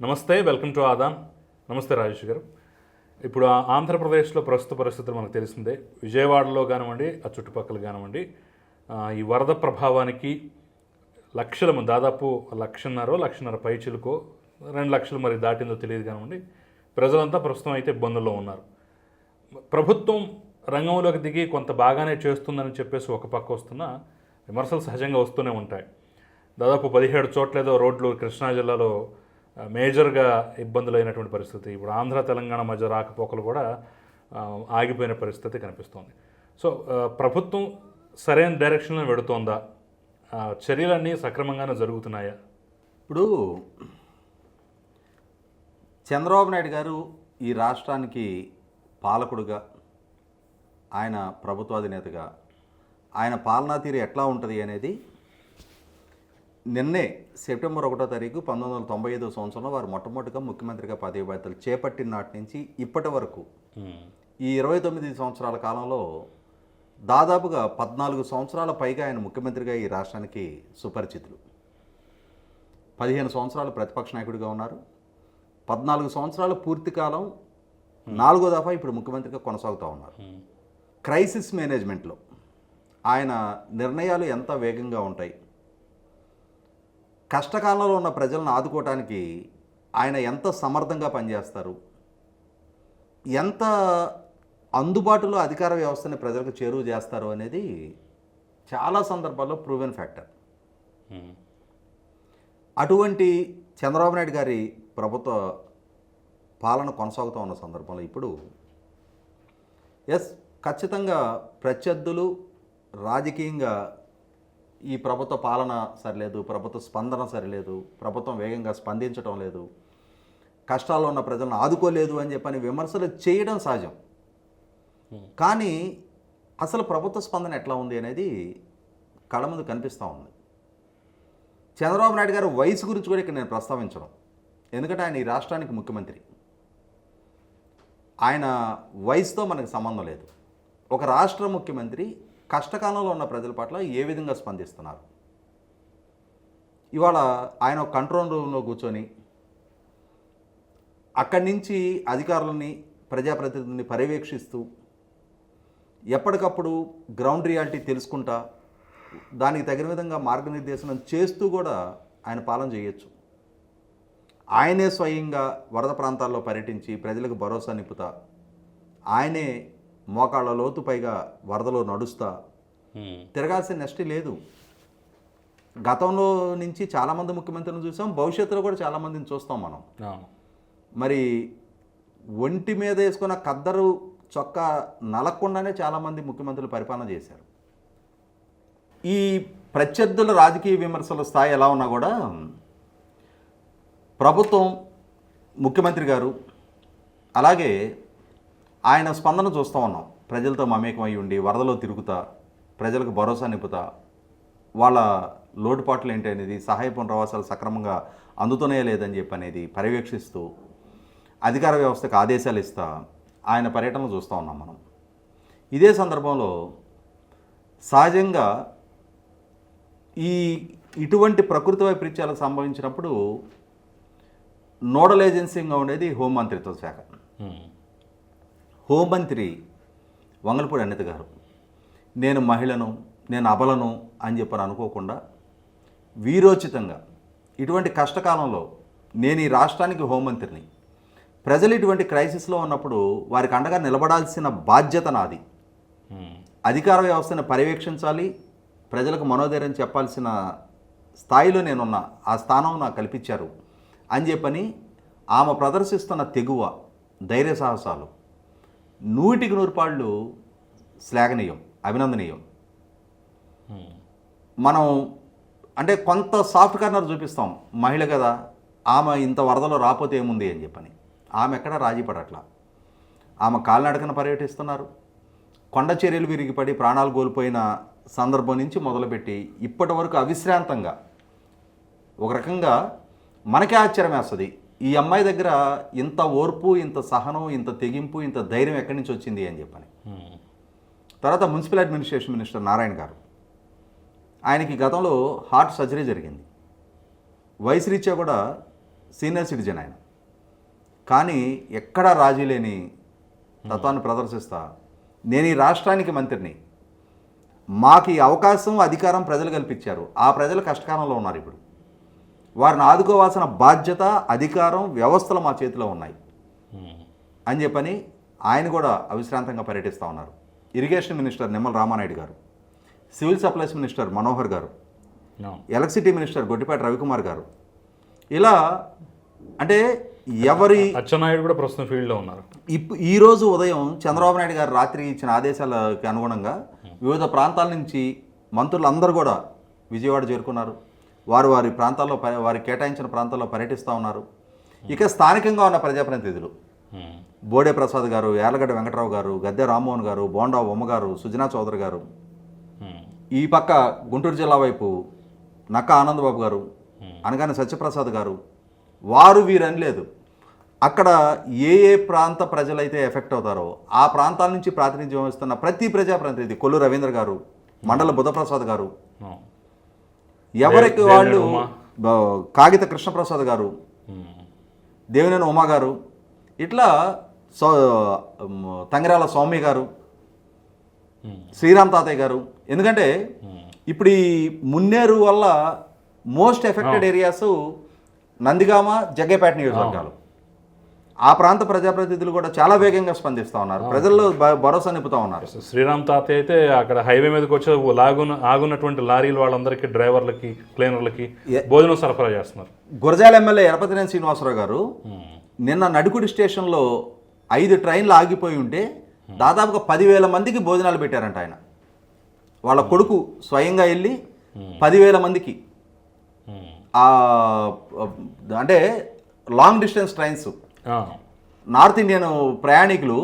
నమస్తే welcome to Aadan. నమస్తే రాజేష్ గారు. ఇప్పుడు ఆంధ్రప్రదేశ్లో ప్రస్తుత పరిస్థితులు మనకు తెలిసిందే. విజయవాడలో కానివ్వండి ఆ చుట్టుపక్కల కానివ్వండి ఈ వరద ప్రభావానికి లక్షల మంది దాదాపు లక్షన్నర లక్షన్నర పైచిలకో రెండు లక్షలు మరి దాటిందో తెలియదు కానివ్వండి ప్రజలంతా ప్రస్తుతం అయితే ఇబ్బందుల్లో ఉన్నారు. ప్రభుత్వం రంగంలోకి దిగి కొంత బాగానే చేస్తుందని చెప్పేసి ఒక పక్క వస్తున్న విమర్శలు సహజంగా వస్తూనే ఉంటాయి. దాదాపు పదిహేడు చోట్ల ఏదో రోడ్లు కృష్ణా జిల్లాలో మేజర్గా ఇబ్బందులు అయినటువంటి పరిస్థితి. ఇప్పుడు ఆంధ్ర తెలంగాణ మధ్య రాకపోకలు కూడా ఆగిపోయిన పరిస్థితి కనిపిస్తోంది. సో ప్రభుత్వం సరైన డైరెక్షన్లో వెడుతోందా? చర్యలన్నీ సక్రమంగానే జరుగుతున్నాయా? ఇప్పుడు చంద్రబాబు నాయుడు గారు ఈ రాష్ట్రానికి పాలకుడుగా ఆయన ప్రభుత్వాధినేతగా ఆయన పాలనా తీరు ఎట్లా ఉంటుంది అనేది నిన్నే సెప్టెంబర్ ఒకటో తారీఖు పంతొమ్మిది వందల తొంభై ఐదో సంవత్సరంలో వారు మొట్టమొదటిగా ముఖ్యమంత్రిగా పదవి బాధ్యతలు చేపట్టిన నాటి నుంచి ఇప్పటి వరకు ఈ ఇరవై తొమ్మిది సంవత్సరాల కాలంలో దాదాపుగా పద్నాలుగు సంవత్సరాల పైగా ఆయన ముఖ్యమంత్రిగా ఈ రాష్ట్రానికి సుపరిచితులు. పదిహేను సంవత్సరాలు ప్రతిపక్ష నాయకుడిగా ఉన్నారు. పద్నాలుగు సంవత్సరాల పూర్తి కాలం నాలుగో దఫా ఇప్పుడు ముఖ్యమంత్రిగా కొనసాగుతూ ఉన్నారు. క్రైసిస్ మేనేజ్మెంట్లో ఆయన నిర్ణయాలు ఎంత వేగంగా ఉంటాయి? కష్టకాలంలో ఉన్న ప్రజలను ఆదుకోవటానికి ఆయన ఎంత సమర్థంగా పనిచేస్తారు? ఎంత అందుబాటులో అధికార వ్యవస్థని ప్రజలకు చేరువ చేస్తారు అనేది చాలా సందర్భాల్లో ప్రూవెన్ ఫ్యాక్టర్ అటువంటి చంద్రబాబు నాయుడు గారి ప్రభుత్వ పాలన కొనసాగుతూ ఉన్న సందర్భంలో ఇప్పుడు ఎస్ ఖచ్చితంగా ప్రత్యర్థులు రాజకీయంగా ఈ ప్రభుత్వ పాలన సరిలేదు ప్రభుత్వ స్పందన సరిలేదు ప్రభుత్వం వేగంగా స్పందించడం లేదు కష్టాల్లో ఉన్న ప్రజలను ఆదుకోలేదు అని చెప్పని విమర్శలు చేయడం సహజం. కానీ అసలు ప్రభుత్వ స్పందన ఎట్లా ఉంది అనేది కళ ముందు కనిపిస్తూ ఉంది. చంద్రబాబు నాయుడు గారి వయసు గురించి కూడా ఇక్కడ నేను ప్రస్తావించడం ఎందుకంటే ఆయన ఈ రాష్ట్రానికి ముఖ్యమంత్రి. ఆయన వయసుతో మనకు సంబంధం లేదు. ఒక రాష్ట్ర ముఖ్యమంత్రి కష్టకాలంలో ఉన్న ప్రజల పట్ల ఏ విధంగా స్పందిస్తున్నారు? ఇవాళ ఆయన కంట్రోల్ రూమ్లో కూర్చొని అక్కడి నుంచి అధికారులని ప్రజాప్రతినిధుల్ని పర్యవేక్షిస్తూ ఎప్పటికప్పుడు గ్రౌండ్ రియాలిటీ తెలుసుకుంటా దానికి తగిన విధంగా మార్గనిర్దేశనం చేస్తూ కూడా ఆయన పాలన చేయొచ్చు. ఆయనే స్వయంగా వరద ప్రాంతాల్లో పర్యటించి ప్రజలకు భరోసా నింపుతా ఆయనే మోకాళ్ళ లోతు పైగా వరదలో నడుస్తా. తిరగాల్సిన నెక్స్ట్ లేదు. గతంలో నుంచి చాలామంది ముఖ్యమంత్రులను చూసాం భవిష్యత్తులో కూడా చాలామందిని చూస్తాం మనం. మరి ఒంటి మీద వేసుకున్న కద్దరు చొక్కా నలగకుండానే చాలామంది ముఖ్యమంత్రులు పరిపాలన చేశారు. ఈ ప్రత్యర్థుల రాజకీయ విమర్శల స్థాయి ఎలా ఉన్నా కూడా ప్రభుత్వం ముఖ్యమంత్రి గారు అలాగే ఆయన స్పందన చూస్తూ ఉన్నాం. ప్రజలతో మమేకమై ఉండి వరదలో తిరుగుతా ప్రజలకు భరోసా నింపుతా వాళ్ళ లోటుపాట్లు ఏంటి అనేది సహాయ పునరావాసాలు సక్రమంగా అందుతూనే లేదని చెప్పి అనేది పర్యవేక్షిస్తూ అధికార వ్యవస్థకు ఆదేశాలు ఇస్తా ఆయన పర్యటనలు చూస్తూ ఉన్నాం మనం. ఇదే సందర్భంలో సహజంగా ఈ ఇటువంటి ప్రకృతి వైపరీత్యాలకు సంభవించినప్పుడు నోడల్ ఏజెన్సీగా ఉండేది హోంమంత్రిత్వ శాఖ. హోంమంత్రి వంగలపూడి అనిత గారు నేను మహిళను నేను అబలను అని చెప్పని అనుకోకుండా వీరోచితంగా ఇటువంటి కష్టకాలంలో నేను ఈ రాష్ట్రానికి హోంమంత్రిని. ప్రజలు ఇటువంటి క్రైసిస్లో ఉన్నప్పుడు వారికి అండగా నిలబడాల్సిన బాధ్యత నాది. అధికార వ్యవస్థను పర్యవేక్షించాలి ప్రజలకు మనోధైర్యం చెప్పాల్సిన స్థాయిలో నేనున్న ఆ స్థానం నాకు కల్పించారు అని చెప్పని ఆమె ప్రదర్శిస్తున్న తెగువ ధైర్య సాహసాలు నూటికి నూరు పాళ్ళు శ్లాఘనీయం అభినందనీయం. ఉమ్, మనం అంటే కొంత సాఫ్ట్ కార్నర్ చూపిస్తాం మహిళ కదా ఆమె ఇంత వరదలో రాపోతే ఏముంది అని చెప్పని. ఆమె ఎక్కడ రాజీ పడట్లా? ఆమె కాలినడకన పర్యటిస్తున్నారు. కొండ చర్యలు విరిగిపడి ప్రాణాలు కోల్పోయిన సందర్భం నుంచి మొదలుపెట్టి ఇప్పటి వరకు అవిశ్రాంతంగా ఒక రకంగా మనకే ఆశ్చర్యం వేస్తుంది ఈ అమ్మాయి దగ్గర ఇంత ఓర్పు ఇంత సహనం ఇంత తెగింపు ఇంత ధైర్యం ఎక్కడి నుంచి వచ్చింది అని చెప్పని. ఉమ్, తర్వాత మున్సిపల్ అడ్మినిస్ట్రేషన్ మినిస్టర్ నారాయణ గారు. ఆయనకి గతంలో హార్ట్ సర్జరీ జరిగింది. వయసు రీత్యా కూడా సీనియర్ సిటిజన్ ఆయన. కానీ ఎక్కడా రాజీ లేని తత్వాన్ని ప్రదర్శిస్తా. నేను ఈ రాష్ట్రానికి మంత్రిని. మాకు ఈ అవకాశం అధికారం ప్రజలు కల్పించారు. ఆ ప్రజలు కష్టకాలంలో ఉన్నారు ఇప్పుడు. వారిని ఆదుకోవాల్సిన బాధ్యత అధికారం వ్యవస్థలు మా చేతిలో ఉన్నాయి. ఉమ్. అని చెప్పని ఆయన కూడా అవిశ్రాంతంగా పర్యటిస్తూ ఉన్నారు. ఇరిగేషన్ మినిస్టర్ నిమ్మల రామానాయుడు గారు సివిల్ సప్లైస్ మినిస్టర్ మనోహర్ గారు. ఎలక్ట్రిసిటీ మినిస్టర్ గొడ్డిపాటి రవికుమార్ గారు. ఇలా అంటే ఎవరి అచ్చెన్నాయుడు కూడా ప్రస్తుతం ఫీల్డ్లో ఉన్నారు. ఇప్ ఈరోజు ఉదయం చంద్రబాబు నాయుడు గారు రాత్రి ఇచ్చిన ఆదేశాలకు అనుగుణంగా వివిధ ప్రాంతాల నుంచి మంత్రులందరూ కూడా విజయవాడ చేరుకున్నారు. వారు వారి ప్రాంతాల్లో ప- వారి కేటాయించిన ప్రాంతాల్లో పర్యటిస్తూ ఉన్నారు. ఇక స్థానికంగా ఉన్న ప్రజాప్రతినిధులు. ఉమ్. బోడే ప్రసాద్ గారు యార్లగడ్డ వెంకటరావు గారు గద్దె రామ్మోహన్ గారు బోండా ఉమ్మ గారు సుజనా చౌదరి గారు. ఉమ్. ఈ పక్క గుంటూరు జిల్లా వైపు నక్క ఆనందబాబు గారు అనగానే సత్యప్రసాద్ గారు. వారు వీరని లేదు. అక్కడ ఏ ఏ ప్రాంత ప్రజలైతే ఎఫెక్ట్ అవుతారో ఆ ప్రాంతాల నుంచి ప్రాతినిధ్యం వహిస్తున్న ప్రతి ప్రజాప్రతినిధి కొల్లు రవీంద్ర గారు మండల బుధప్రసాద్ గారు. ఎవరికి వాళ్ళు కాగిత కృష్ణప్రసాద్ గారు. దేవినేని ఉమా గారు ఇట్లా సో తంగిరాల స్వామి గారు. శ్రీరామ్ తాతయ్య గారు ఎందుకంటే. ఇప్పుడు ఈ మున్నేరు వల్ల most affected areas Nandigama Jaggayyapeta నియోజకవర్గాలు ఆ ప్రాంత ప్రజాప్రతినిధులు కూడా చాలా వేగంగా స్పందిస్తూ ఉన్నారు. ప్రజల్లో భరోసా నింపుతా ఉన్నారు. శ్రీరామ్ తాతయ్య అయితే అక్కడ హైవే మీదకి వచ్చే లాగున్న ఆగున్నటువంటి లారీలు వాళ్ళందరికీ డ్రైవర్లకి క్లీనర్లకి భోజనం సరఫరా చేస్తున్నారు. గురజాల ఎమ్మెల్యే ఎరపతినేని శ్రీనివాసరావు గారు. నిన్న నడుకుడి స్టేషన్లో ఐదు ట్రైన్లు ఆగిపోయి ఉంటే దాదాపుగా పదివేల మందికి భోజనాలు పెట్టారంట ఆయన. వాళ్ళ కొడుకు స్వయంగా వెళ్ళి పదివేల మందికి అంటే long distance trains. North Indian ప్రయాణికులు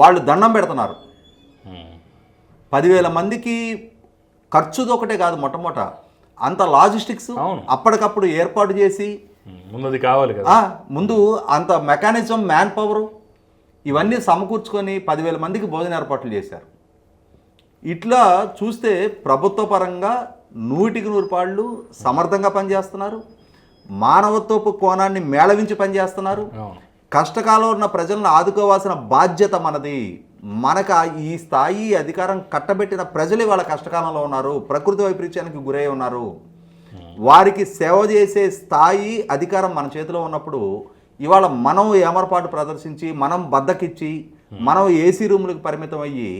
వాళ్ళు దండం పెడుతున్నారు. పదివేల మందికి ఖర్చుది ఒకటే కాదు మొట్టమొదట అంత లాజిస్టిక్స్. అప్పటికప్పుడు ఏర్పాటు చేసి. ముందది కావాలి కదా ముందు అంత మెకానిజం మ్యాన్ పవర్ ఇవన్నీ సమకూర్చుకొని పదివేల మందికి భోజన ఏర్పాట్లు చేశారు ఇట్లా చూస్తే ప్రభుత్వ పరంగా నూటికి నూరు పాళ్ళు సమర్థంగా పనిచేస్తున్నారు మానవత్వపు కోణాన్ని మేళవించి పనిచేస్తున్నారు కష్టకాలంలో ఉన్న ప్రజలను ఆదుకోవాల్సిన బాధ్యత మనది. మనకు ఈ స్థాయి అధికారం కట్టబెట్టిన ప్రజలు వాళ్ళ కష్టకాలంలో ఉన్నారు. ప్రకృతి వైపరీత్యానికి గురై ఉన్నారు. వారికి సేవ చేసే స్థాయి అధికారం మన చేతిలో ఉన్నప్పుడు ఇవాళ మనం ఏమరపాటు ప్రదర్శించి మనం బద్దకిచ్చి మనం ఏసీ రూములకు పరిమితం అయ్యి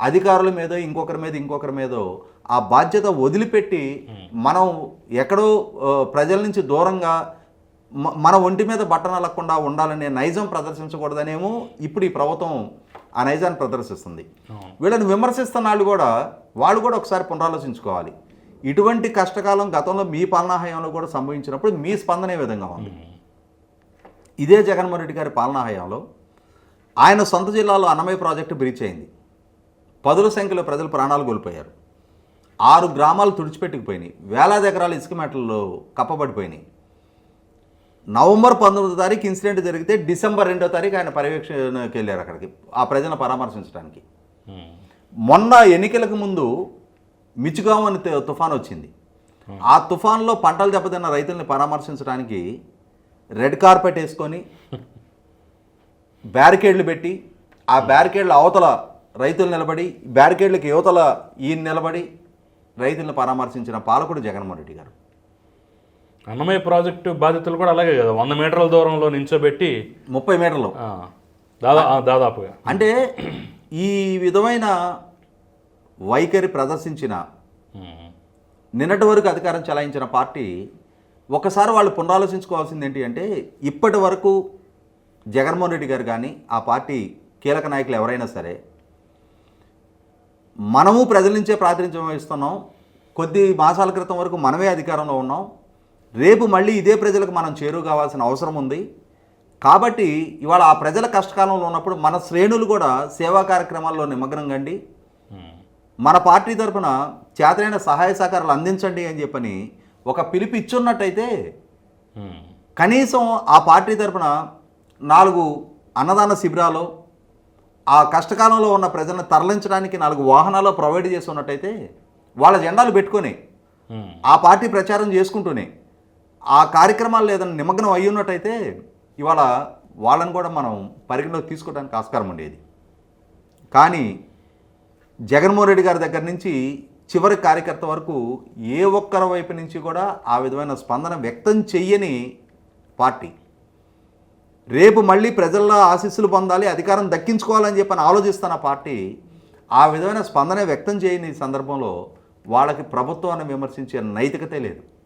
అధికారుల మీద ఇంకొకరి మీద ఇంకొకరి మీద ఆ బాధ్యత వదిలిపెట్టి మనం ఎక్కడో ప్రజల నుంచి దూరంగా మన ఒంటి మీద బట్టనలకుండా ఉండాలనే నైజం ప్రదర్శించకూడదనేమో ఇప్పుడు ఈ ప్రభుత్వం ఆ నైజాన్ని ప్రదర్శిస్తుంది. వీళ్ళని విమర్శిస్తున్న వాళ్ళు కూడా వాళ్ళు కూడా ఒకసారి పునరాలోచించుకోవాలి. ఇటువంటి కష్టకాలం గతంలో మీ పాలనా హయాంలో కూడా సంభవించినప్పుడు మీ స్పందన ఏ విధంగా ఉంది? ఇదే జగన్మోహన్ రెడ్డి గారి పాలనా హయాంలో ఆయన సొంత జిల్లాలో అన్నమయ్య ప్రాజెక్టు బ్రీచ్ అయింది. పదుల సంఖ్యలో ప్రజలు ప్రాణాలు కోల్పోయారు. ఆరు గ్రామాలు తుడిచిపెట్టుకుపోయినాయి. వేలాది ఎకరాలు ఇసుక మెటల్లో కప్పబడిపోయినాయి. నవంబర్ పంతొమ్మిదో తారీఖు ఇన్సిడెంట్ జరిగితే డిసెంబర్ రెండో తారీఖు ఆయన పర్యవేక్షణకి వెళ్ళారు అక్కడికి ఆ ప్రజలను పరామర్శించడానికి. ఉమ్. మొన్న ఎన్నికలకు ముందు మిచుగాం అని తుఫాన్ వచ్చింది. ఆ తుఫాన్లో పంటలు దెబ్బతిన్న రైతుల్ని పరామర్శించడానికి రెడ్ కార్పెట్ వేసుకొని బ్యారికేడ్లు పెట్టి ఆ బ్యారికేడ్ల అవతల రైతులు నిలబడి బ్యారికేడ్లకి యువతల ఈయన నిలబడి రైతులను పరామర్శించిన పాలకుడు జగన్మోహన్ రెడ్డి గారు. అన్నమయ్య ప్రాజెక్టు బాధితులు కూడా అలాగే కదా. వంద మీటర్ల దూరంలో నించోబెట్టి ముప్పై మీటర్లు. దాదా దాదాపుగా. అంటే ఈ విధమైన వైఖరి ప్రదర్శించిన. నిన్నటి వరకు అధికారం చలాయించిన పార్టీ ఒకసారి వాళ్ళు పునరాలోచించుకోవాల్సింది ఏంటి అంటే ఇప్పటి వరకు జగన్మోహన్ రెడ్డి గారు కానీ ఆ పార్టీ కీలక నాయకులు ఎవరైనా సరే మనము ప్రజల నుంచే ప్రాతినిధ్యం వహిస్తున్నాం. కొద్ది మాసాల క్రితం వరకు మనమే అధికారంలో ఉన్నాం. రేపు మళ్ళీ ఇదే ప్రజలకు మనం చేరువ కావాల్సిన అవసరం ఉంది కాబట్టి ఇవాళ ఆ ప్రజల కష్టకాలంలో ఉన్నప్పుడు మన శ్రేణులు కూడా సేవా కార్యక్రమాల్లో నిమగ్నం కండి. మన పార్టీ తరఫున చేతనైన సహాయ సహకారాలు అందించండి అని చెప్పని ఒక పిలుపు ఇచ్చున్నట్టయితే. కనీసం ఆ పార్టీ తరఫున నాలుగు అన్నదాన శిబిరాలు ఆ కష్టకాలంలో ఉన్న ప్రజలను తరలించడానికి నాలుగు వాహనాలు ప్రొవైడ్ చేసి ఉన్నట్టయితే వాళ్ళ జెండాలు పెట్టుకొని. ఆ పార్టీ ప్రచారం చేసుకుంటూనే ఆ కార్యక్రమాలు ఏదైనా నిమగ్నం అయి ఉన్నట్టయితే ఇవాళ వాళ్ళని కూడా మనం పరిగణలోకి తీసుకోవడానికి ఆస్కారం ఉండేది. కానీ జగన్మోహన్ రెడ్డి గారి దగ్గర నుంచి చివరి కార్యకర్త వరకు ఏ ఒక్కరి వైపు నుంచి కూడా ఆ విధమైన స్పందన వ్యక్తం చెయ్యని పార్టీ. రేపు మళ్ళీ ప్రజల్లో ఆశీస్సులు పొందాలి అధికారం దక్కించుకోవాలని చెప్పని ఆలోచిస్తున్న పార్టీ ఆ విధమైన స్పందన వ్యక్తం చేయని సందర్భంలో వాళ్ళకి ప్రభుత్వాన్ని విమర్శించే నైతికతే లేదు.